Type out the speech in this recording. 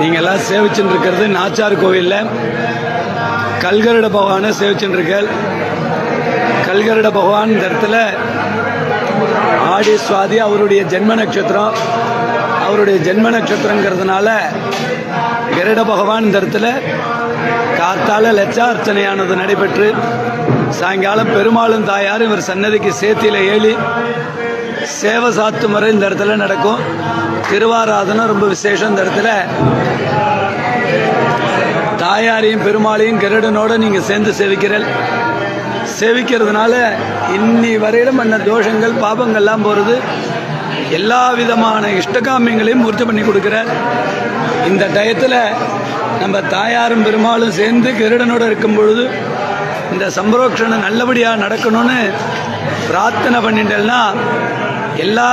நீங்க எல்லாம் சேவிச்சுட்டு இருக்கிறது நாச்சார் கோவிலில். கல்கருட பகவானை சேவிச்சுட்டு இருக்கேன் கல்கருட பகவான் இந்த இடத்துல ஆடி சுவாதி அவருடைய ஜென்ம நட்சத்திரம். அவருடைய ஜென்ம நட்சத்திரங்கிறதுனால கருட பகவான் இந்த இடத்துல காத்தால லட்சார்ச்சனையானது நடைபெற்று சாயங்காலம் பெருமாளும் தாயாரும் இவர் சன்னதிக்கு சேத்தியில ஏழி சேவை சாத்து முறை இந்த இடத்துல நடக்கும். திருவாராதனம் ரொம்ப விசேஷம் இந்த இடத்துல. தாயாரையும் பெருமாளையும் கருடனோட நீங்க சேர்ந்து சேவிக்கிறல். சேவிக்கிறதுனால இன்னி வரையிலும் பண்ண தோஷங்கள் பாபங்கள்லாம் போறது எல்லா விதமான இஷ்டகாமியங்களையும் பூர்த்தி பண்ணி கொடுக்கிற இந்த டயத்தில் நம்ம தாயாரும் பெருமாளும் சேர்ந்து கருடனோட இருக்கும் பொழுது இந்த சம்பரோக்ஷணம் நல்லபடியாக நடக்கணும்னு பிரார்த்தனை பண்ணிட்டேன்னா எல்லா